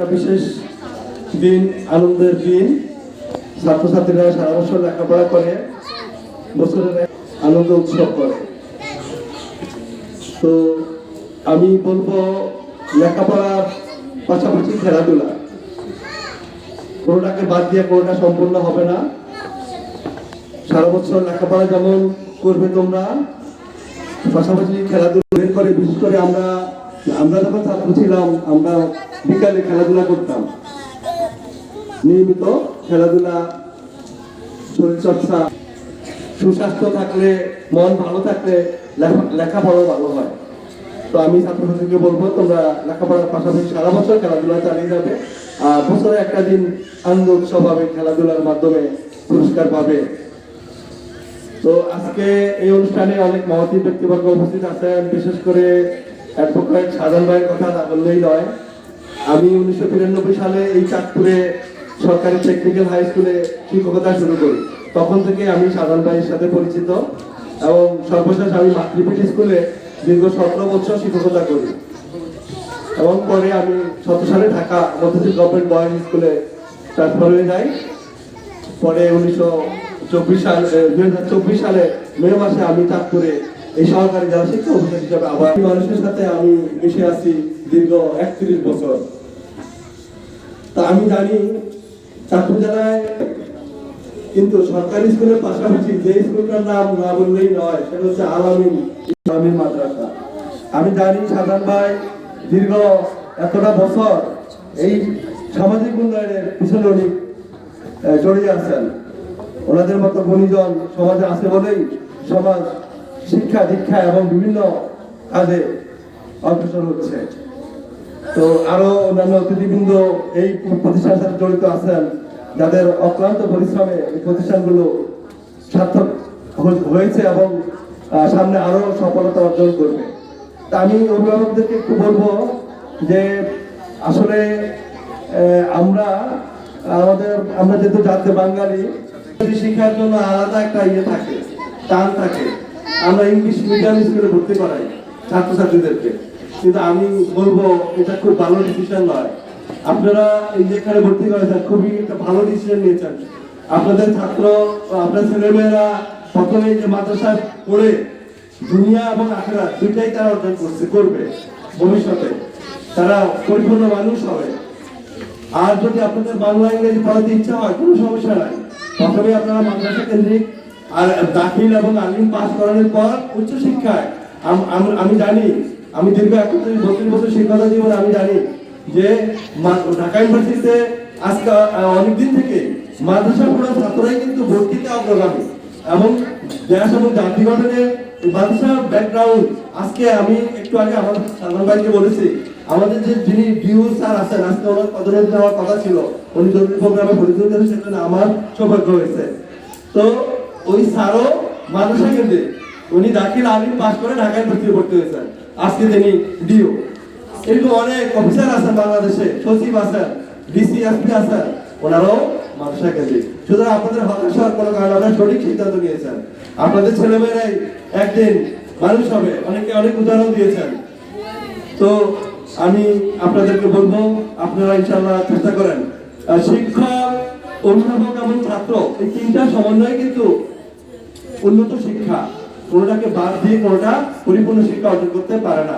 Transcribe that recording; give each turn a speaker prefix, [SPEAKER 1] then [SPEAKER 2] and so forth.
[SPEAKER 1] একটা বিশেষ দিন, আনন্দের দিন। ছাত্রছাত্রীরা সারা বছর লেখাপড়া করে, বছরের আনন্দ উৎসব করে। তো আমি বলব, লেখাপড়ার পাশাপাশি খেলাধুলা। কোনোটাকে বাদ দিয়ে কোনোটা সম্পূর্ণ হবে না। সারা বছর লেখাপড়া যেমন করবে তোমরা, পাশাপাশি খেলাধুলা করে, বিশেষ করে আমরা আমরা যখন ছাত্র ছিলাম, আমরা বিকালে খেলাধুলা করতাম। নিয়মিত খেলাধুলা, শরীরচর্চা, সুস্বাস্থ্য থাকলে, মন ভালো থাকলে লেখা- লেখাপড়াও ভালো হয়। তো আমি ছাত্রছাত্রীকে বলব, তোমরা লেখাপড়ার পাশাপাশি সারা বছর খেলাধুলা চালিয়ে যাবে আর বছরে একটা দিন আনন্দ উৎসব হবে, খেলাধুলার মাধ্যমে পুরস্কার পাবে। তো আজকে এই অনুষ্ঠানে অনেক মহতী ব্যক্তিবর্গ উপস্থিত আছেন, বিশেষ করে অ্যাডভোকেট সাধন ভাইয়ের কথা না বললেই নয়। আমি উনিশশো বিরানব্বই সালে এই চাঁদপুরে সরকারি টেকনিক্যাল হাই স্কুলে শিক্ষকতা শুরু করি। তখন থেকে আমি সাধন ভাইয়ের সাথে পরিচিত এবং সর্বশেষ আমি মাতৃপীঠ স্কুলে দীর্ঘ সতেরো বছর শিক্ষকতা করি। এবং পরে আমি সতেরো সালে ঢাকা মধ্যশীল গভর্নমেন্ট বয়েজ স্কুলে ট্রান্সফার হয়ে যাই। পরে উনিশশো চব্বিশ সাল দুই হাজার চব্বিশ সালে মে মাসে আমি চাঁদপুরে এই সহকারী জেলা শিক্ষা অফিসার হিসাবে আবার মানুষের সাথে আমি মিশে আছি দীর্ঘ একত্রিশ বছর। তা আমি জানি চাঁদপুর জেলায় কিন্তু সরকারি স্কুলের পাশাপাশি যে স্কুলটার নাম না বললেই নয়, সেটা হচ্ছে আলামিন ইসলামী মাদ্রাসা। আমি জানি সাধারণ ভাই দীর্ঘ এতটা বছর এই সামাজিক উন্নয়নের পিছনে উনি জড়িয়ে আছেন। ওনাদের মতো গুণীজন সমাজে আছে বলেই সমাজ শিক্ষা, দীক্ষা এবং বিভিন্ন কাজে অগ্রসর হচ্ছে। তো আরও অন্যান্য অতিথিবৃন্দ এই প্রতিষ্ঠানের সাথে জড়িত আছেন, যাদের অক্লান্ত পরিশ্রমে এই প্রতিষ্ঠানগুলো সার্থক হয়েছে এবং সামনে আরও সফলতা অর্জন করবে। তা আমি অভিভাবকদেরকে একটু বলব যে, আসলে আমরা, আমাদের, আমরা যেহেতু জাতীয় বাঙালি, শিক্ষার জন্য আলাদা একটা ইয়ে থাকে, টান থাকে। আমরা ইংলিশ মিডিয়াম স্কুলে ভর্তি করাই ছাত্রছাত্রীদেরকে। কিন্তু আমি বলব, এটা খুব ভালো ডিসিশন নয়। আপনারা এই যে এখানে ভর্তি করেছেন, খুবই একটা ভালো ডিসিশন নিয়েছেন। আপনাদের ছাত্র আপনার ছেলেমেয়েরা প্রথমে যে মাদ্রাসায় পড়ে, দুনিয়া এবং আখেরা দুইটাই তারা অর্জন করছে, করবে ভবিষ্যতে। তারা পরিপূর্ণ মানুষ হবে। আর যদি আপনাদের বাংলা, ইংরেজি পড়াতে ইচ্ছা হয়, কোনো সমস্যা নাই। প্রথমে আপনারা মাদ্রাসা কেন্দ্রিক আর দাখিল এবং আলিম পাস করানোর পর উচ্চ শিক্ষায় আম- জানি, আমি দীর্ঘ একত্রিশ বত্রিশ বছর শিক্ষকতা জীবনে আমি জানি যে ঢাকা ইউনিভার্সিটিতে আজকে অনেকদিন থেকে মাদ্রাসা পড়া ছাত্ররাই কিন্তু ভর্তিতে অগ্রগামী। এবং দেশ এবং জাতি গঠনে মাদ্রাসা ব্যাকগ্রাউন্ড আজকে আমি একটু আগে আমাদের সালমান ভাইকে বলেছি, আমাদের যে যিনি ডিউ স্যার আছেন, আজকে ওনার পদোন্নতি দেওয়ার কথা ছিল, উনি জরুরি প্রোগ্রামে পরিচয় দিয়েছেন সেখানে আমার সৌভাগ্য হয়েছে। তো ওই স্যারও মাদ্রাসা কেন্দ্রে উনি দাখিল আলিম পাস করে ঢাকায় ভর্তি ভর্তি হয়েছেন। আজকে তিনি ডিও। এরকম অনেক অফিসার আছেন বাংলাদেশে, সচিব আছেন, ডিসি, এসপি আছেন, ওনারাও মাদ্রাসা সুতরাং আপনাদের হওয়ার কোনো আপনারা সঠিক সিদ্ধান্ত নিয়েছেন। আপনাদের ছেলেমেয়েরাই একদিন মানুষ হবে। অনেকে অনেক উদাহরণ দিয়েছেন। তো আমি আপনাদেরকে বলব, আপনারা ইনশাল্লাহ চেষ্টা করেন। শিক্ষক অভিভাবক এবং ছাত্র। এই তিনটা সমন্বয় কিন্তু উন্নত শিক্ষা। কোনোটাকে বাদ দিয়ে কোনোটা পরিপূর্ণ শিক্ষা অর্জন করতে পারে না।